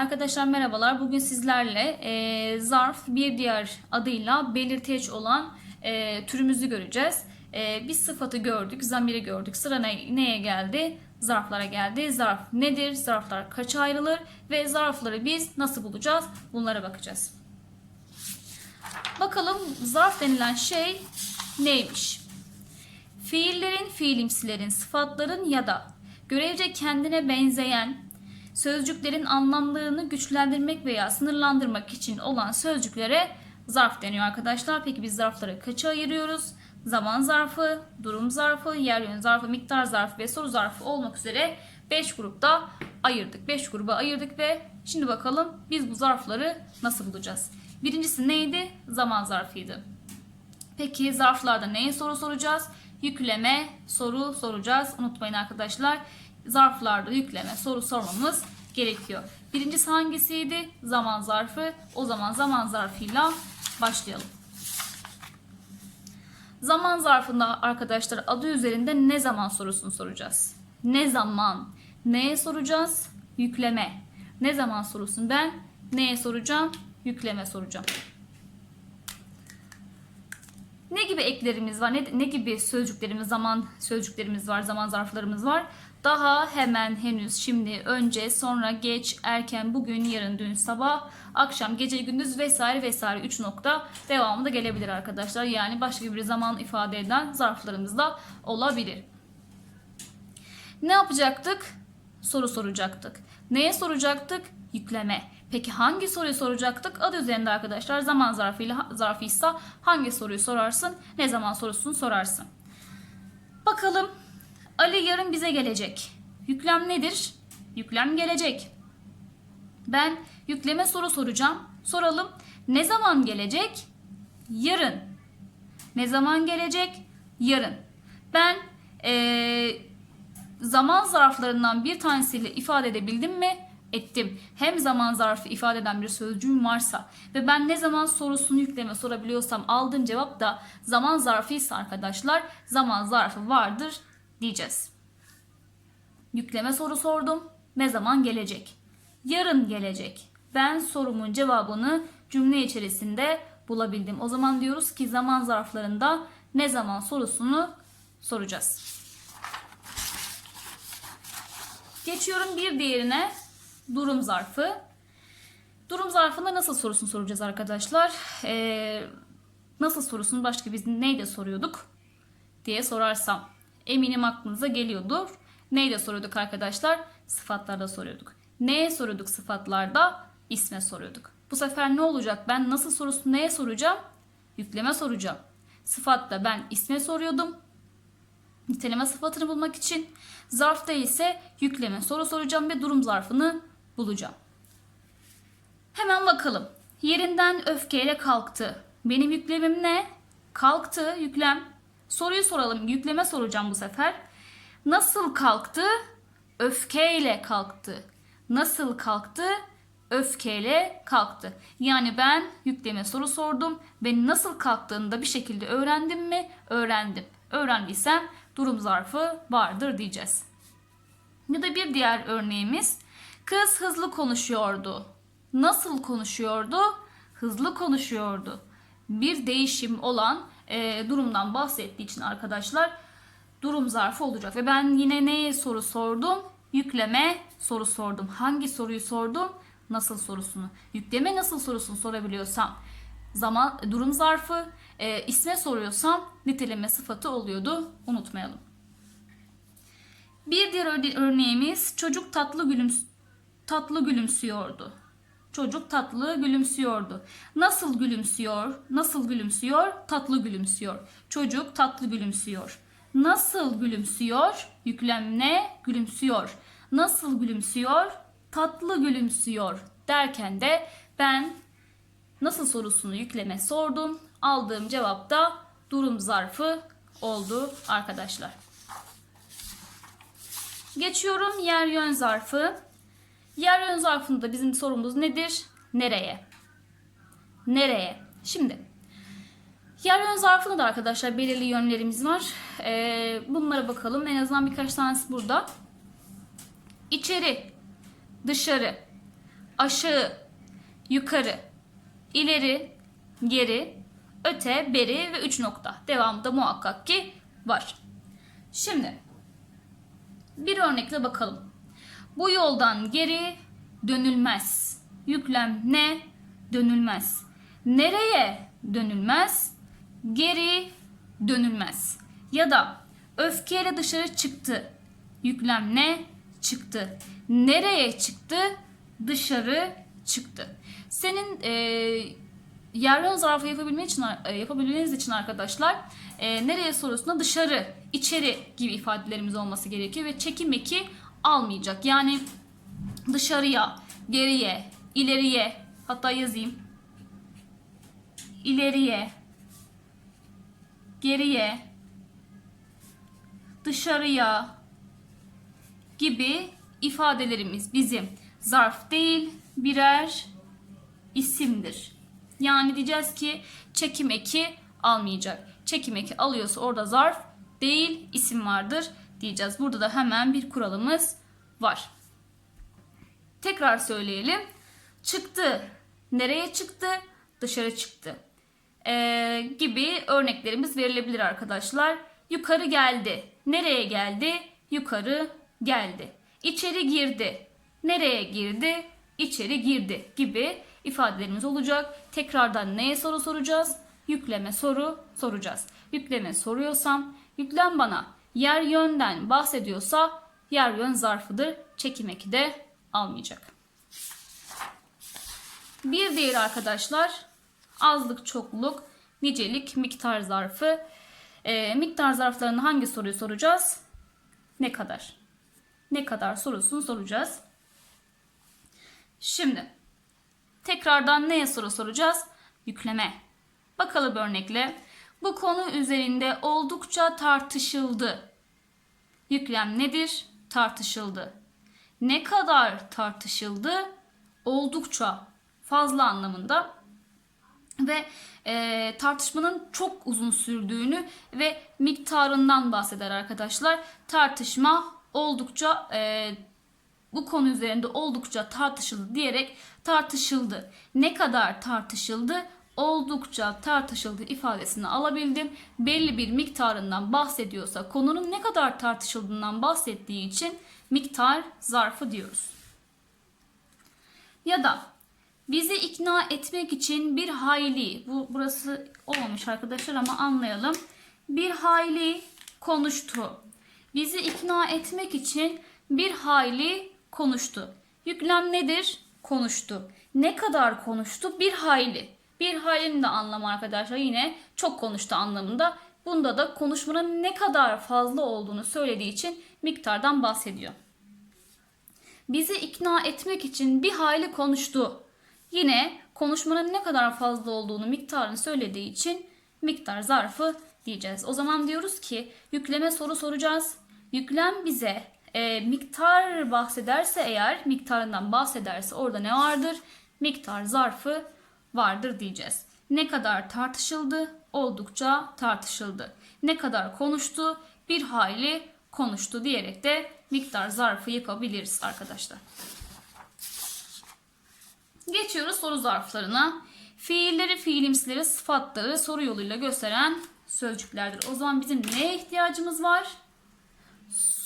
Arkadaşlar merhabalar. Bugün sizlerle e, zarf bir diğer adıyla belirteç olan e, türümüzü göreceğiz. E, biz sıfatı gördük, zamiri gördük. Sıra ne- neye geldi? Zarflara geldi. Zarf nedir? Zarflar kaça ayrılır? Ve zarfları biz nasıl bulacağız? Bunlara bakacağız. Bakalım zarf denilen şey neymiş? Fiillerin, fiilimsilerin, sıfatların ya da görevce kendine benzeyen sözcüklerin anlamlarını güçlendirmek veya sınırlandırmak için olan sözcüklere zarf deniyor arkadaşlar. Peki biz zarfları kaça ayırıyoruz? Zaman zarfı, durum zarfı, yer yön zarfı, miktar zarfı ve soru zarfı olmak üzere 5 grupta ayırdık. 5 gruba ayırdık ve şimdi bakalım biz bu zarfları nasıl bulacağız? Birincisi neydi? Zaman zarfıydı. Peki zarflarda neye soru soracağız? Yükleme, soru soracağız. Unutmayın arkadaşlar. Zarflarda yükleme, soru sormamız gerekiyor. Birincisi hangisiydi? Zaman zarfı. O zaman zaman zarfıyla başlayalım. Zaman zarfında arkadaşlar adı üzerinde ne zaman sorusunu soracağız. Ne zaman? Neye soracağız? Yükleme. Ne zaman sorusunu ben neye soracağım? Yükleme soracağım. Ne gibi eklerimiz var? Ne, ne gibi sözcüklerimiz, zaman sözcüklerimiz var, zaman zarflarımız var? Daha, hemen, henüz, şimdi, önce, sonra, geç, erken, bugün, yarın, dün, sabah, akşam, gece, gündüz vesaire vesaire 3 nokta devamı da gelebilir arkadaşlar. Yani başka bir zaman ifade eden zarflarımız da olabilir. Ne yapacaktık? Soru soracaktık. Neye soracaktık? Yükleme. Peki hangi soruyu soracaktık? Adı üzerinde arkadaşlar zaman zarfıyla zarfıysa hangi soruyu sorarsın? Ne zaman sorusunu sorarsın? Bakalım Ali yarın bize gelecek. Yüklem nedir? Yüklem gelecek. Ben yükleme soru soracağım. Soralım. Ne zaman gelecek? Yarın. Ne zaman gelecek? Yarın. Ben eee zaman zarflarından bir tanesiyle ifade edebildim mi? Ettim. Hem zaman zarfı ifade eden bir sözcüğüm varsa ve ben ne zaman sorusunu yükleme sorabiliyorsam aldığım cevap da zaman zarfıysa arkadaşlar zaman zarfı vardır diyeceğiz. Yükleme soru sordum. Ne zaman gelecek? Yarın gelecek. Ben sorumun cevabını cümle içerisinde bulabildim. O zaman diyoruz ki zaman zarflarında ne zaman sorusunu soracağız. Geçiyorum bir diğerine durum zarfı. Durum zarfında nasıl sorusunu soracağız arkadaşlar? Ee, nasıl sorusunu başka biz neyle soruyorduk diye sorarsam eminim aklınıza geliyordur. Neyle soruyorduk arkadaşlar? Sıfatlarda soruyorduk. Neye soruyorduk sıfatlarda? İsme soruyorduk. Bu sefer ne olacak? Ben nasıl sorusunu neye soracağım? Yükleme soracağım. Sıfatta ben isme soruyordum niteleme sıfatını bulmak için. Zarfta ise yükleme soru soracağım ve durum zarfını bulacağım. Hemen bakalım. Yerinden öfkeyle kalktı. Benim yüklemim ne? Kalktı yüklem. Soruyu soralım. Yükleme soracağım bu sefer. Nasıl kalktı? Öfkeyle kalktı. Nasıl kalktı? Öfkeyle kalktı. Yani ben yükleme soru sordum. Ve nasıl kalktığını da bir şekilde öğrendim mi? Öğrendim. Öğrendiysem durum zarfı vardır diyeceğiz. Ya da bir diğer örneğimiz kız hızlı konuşuyordu. Nasıl konuşuyordu? Hızlı konuşuyordu. Bir değişim olan e, durumdan bahsettiği için arkadaşlar durum zarfı olacak. Ve ben yine neye soru sordum? Yükleme soru sordum. Hangi soruyu sordum? Nasıl sorusunu. Yükleme nasıl sorusunu sorabiliyorsam zaman durum zarfı e, isme soruyorsam niteleme sıfatı oluyordu. Unutmayalım. Bir diğer örne- örneğimiz çocuk tatlı gülüms tatlı gülümsüyordu. Çocuk tatlı gülümsüyordu. Nasıl gülümsüyor? Nasıl gülümsüyor? Tatlı gülümsüyor. Çocuk tatlı gülümsüyor. Nasıl gülümsüyor? Yüklem ne? Gülümsüyor. Nasıl gülümsüyor? Tatlı gülümsüyor derken de ben nasıl sorusunu yükleme sordum. Aldığım cevap da durum zarfı oldu arkadaşlar. Geçiyorum yer yön zarfı. Yer yön zarfında bizim sorumuz nedir? Nereye? Nereye? Şimdi yer yön zarfında da arkadaşlar belirli yönlerimiz var. Ee, bunlara bakalım. En azından birkaç tanesi burada. İçeri, dışarı, aşağı, yukarı, ileri, geri, öte, beri ve üç nokta. Devamında muhakkak ki var. Şimdi bir örnekle bakalım. Bu yoldan geri dönülmez. Yüklem ne? Dönülmez. Nereye dönülmez? Geri dönülmez. Ya da öfkeyle dışarı çıktı. Yüklem ne? Çıktı. Nereye çıktı? Dışarı çıktı. Senin e, yer yön zarfı yapabilmen için, e, yapabilmeniz için arkadaşlar e, nereye sorusuna dışarı, içeri gibi ifadelerimiz olması gerekiyor ve çekim eki almayacak. Yani dışarıya, geriye, ileriye hatta yazayım. İleriye, geriye, dışarıya gibi ifadelerimiz bizim zarf değil birer isimdir. Yani diyeceğiz ki çekim eki almayacak. Çekim eki alıyorsa orada zarf değil isim vardır diyeceğiz. Burada da hemen bir kuralımız var. Tekrar söyleyelim. Çıktı. Nereye çıktı? Dışarı çıktı. Ee, gibi örneklerimiz verilebilir arkadaşlar. Yukarı geldi. Nereye geldi? Yukarı geldi. İçeri girdi. Nereye girdi? İçeri girdi gibi ifadelerimiz olacak. Tekrardan neye soru soracağız? Yükleme soru soracağız. Yükleme soruyorsam yüklem bana yer yönden bahsediyorsa yer yön zarfıdır. Çekim eki de almayacak. Bir diğer arkadaşlar azlık, çokluk, nicelik, miktar zarfı. Ee, miktar zarflarında hangi soruyu soracağız? Ne kadar? Ne kadar sorusunu soracağız. Şimdi tekrardan neye soru soracağız? Yükleme. Bakalım örnekle. Bu konu üzerinde oldukça tartışıldı. Yüklem nedir? Tartışıldı. Ne kadar tartışıldı? Oldukça fazla anlamında ve e, tartışmanın çok uzun sürdüğünü ve miktarından bahseder arkadaşlar. Tartışma oldukça e, bu konu üzerinde oldukça tartışıldı diyerek tartışıldı. Ne kadar tartışıldı? Oldukça tartışıldı ifadesini alabildim. Belli bir miktarından bahsediyorsa konunun ne kadar tartışıldığından bahsettiği için miktar zarfı diyoruz. Ya da bizi ikna etmek için bir hayli, bu burası olmamış arkadaşlar ama anlayalım. Bir hayli konuştu. Bizi ikna etmek için bir hayli konuştu. Yüklem nedir? Konuştu. Ne kadar konuştu? Bir hayli. Bir haylinin de anlamı arkadaşlar yine çok konuştu anlamında. Bunda da konuşmanın ne kadar fazla olduğunu söylediği için miktardan bahsediyor. Bizi ikna etmek için bir hayli konuştu. Yine konuşmanın ne kadar fazla olduğunu miktarını söylediği için miktar zarfı diyeceğiz. O zaman diyoruz ki yükleme soru soracağız. Yüklem bize e, miktar bahsederse eğer miktarından bahsederse orada ne vardır? Miktar zarfı vardır diyeceğiz. Ne kadar tartışıldı? Oldukça tartışıldı. Ne kadar konuştu? Bir hayli konuştu diyerek de miktar zarfı yapabiliriz arkadaşlar. Geçiyoruz soru zarflarına. Fiilleri, fiilimsileri, sıfatları soru yoluyla gösteren sözcüklerdir. O zaman bizim neye ihtiyacımız var?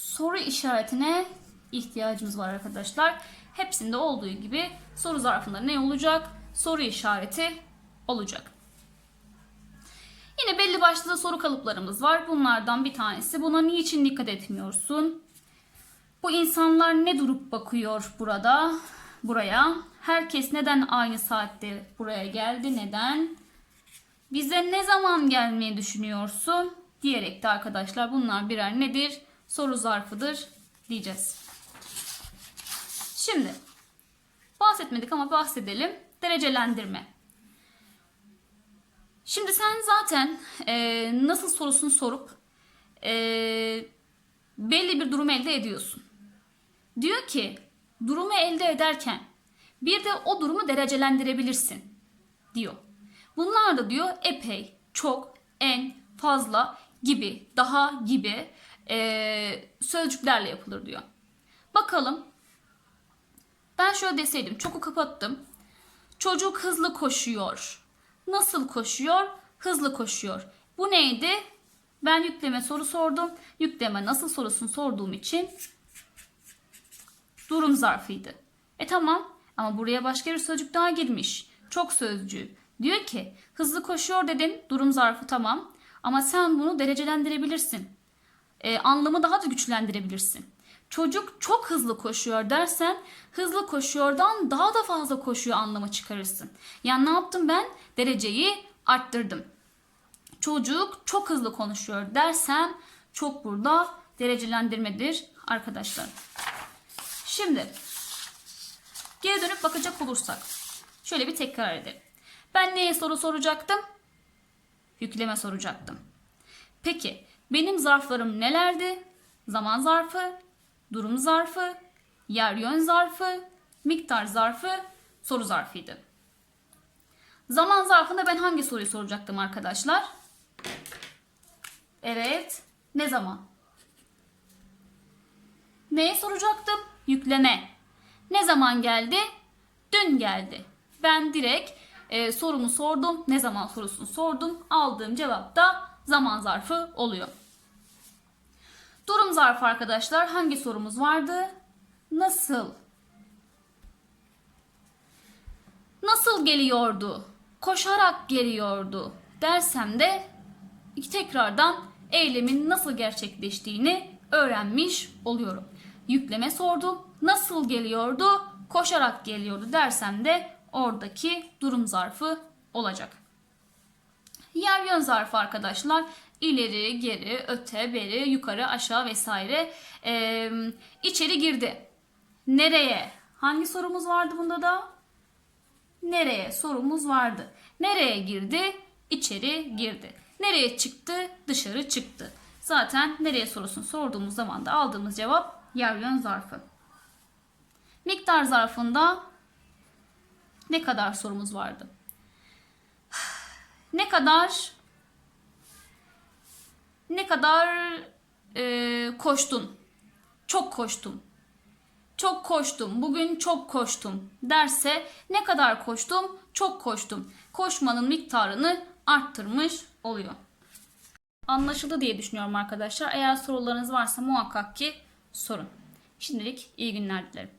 Soru işaretine ihtiyacımız var arkadaşlar. Hepsinde olduğu gibi soru zarfında ne olacak? Soru işareti olacak. Yine belli başlı soru kalıplarımız var. Bunlardan bir tanesi buna niçin dikkat etmiyorsun? Bu insanlar ne durup bakıyor burada? Buraya. Herkes neden aynı saatte buraya geldi? Neden? Bize ne zaman gelmeyi düşünüyorsun? Diyerek de arkadaşlar bunlar birer nedir? Soru zarfıdır diyeceğiz. Şimdi bahsetmedik ama bahsedelim. Derecelendirme. Şimdi sen zaten e, nasıl sorusunu sorup e, belli bir durum elde ediyorsun. Diyor ki durumu elde ederken bir de o durumu derecelendirebilirsin diyor. Bunlar da diyor epey, çok, en, fazla gibi, daha gibi e, sözcüklerle yapılır diyor. Bakalım Ben şöyle deseydim. Çoku kapattım. Çocuk hızlı koşuyor. Nasıl koşuyor? Hızlı koşuyor. Bu neydi? Ben yükleme soru sordum. Yükleme nasıl sorusunu sorduğum için durum zarfıydı. E tamam ama buraya başka bir sözcük daha girmiş. Çok sözcüğü. Diyor ki hızlı koşuyor dedin durum zarfı tamam. Ama sen bunu derecelendirebilirsin. E, anlamı daha da güçlendirebilirsin. Çocuk çok hızlı koşuyor dersen hızlı koşuyordan daha da fazla koşuyor anlamı çıkarırsın. Yani ne yaptım ben? Dereceyi arttırdım. Çocuk çok hızlı konuşuyor dersem çok burada derecelendirmedir arkadaşlar. Şimdi geri dönüp bakacak olursak şöyle bir tekrar edelim. Ben neye soru soracaktım? Yükleme soracaktım. Peki benim zarflarım nelerdi? Zaman zarfı, durum zarfı, yer yön zarfı, miktar zarfı, soru zarfıydı. Zaman zarfında ben hangi soruyu soracaktım arkadaşlar? Evet. Ne zaman? Neye soracaktım? Yükleme. Ne zaman geldi? Dün geldi. Ben direkt e, sorumu sordum. Ne zaman sorusunu sordum. Aldığım cevap da zaman zarfı oluyor. Durum zarfı arkadaşlar hangi sorumuz vardı? Nasıl? Nasıl geliyordu? Koşarak geliyordu dersem de tekrardan eylemin nasıl gerçekleştiğini öğrenmiş oluyorum. Yükleme sordum. Nasıl geliyordu? Koşarak geliyordu dersem de oradaki durum zarfı olacak. Yer yön zarfı arkadaşlar ileri, geri, öte, beri, yukarı, aşağı vesaire ee, içeri girdi. Nereye? Hangi sorumuz vardı bunda da? Nereye sorumuz vardı. Nereye girdi? İçeri girdi. Nereye çıktı? Dışarı çıktı. Zaten nereye sorusunu sorduğumuz zaman da aldığımız cevap yer yön zarfı. Miktar zarfında ne kadar sorumuz vardı? Ne kadar ne kadar e, koştun? Çok koştum. Çok koştum. Bugün çok koştum derse ne kadar koştum? Çok koştum. Koşmanın miktarını arttırmış oluyor. Anlaşıldı diye düşünüyorum arkadaşlar. Eğer sorularınız varsa muhakkak ki sorun. Şimdilik iyi günler dilerim.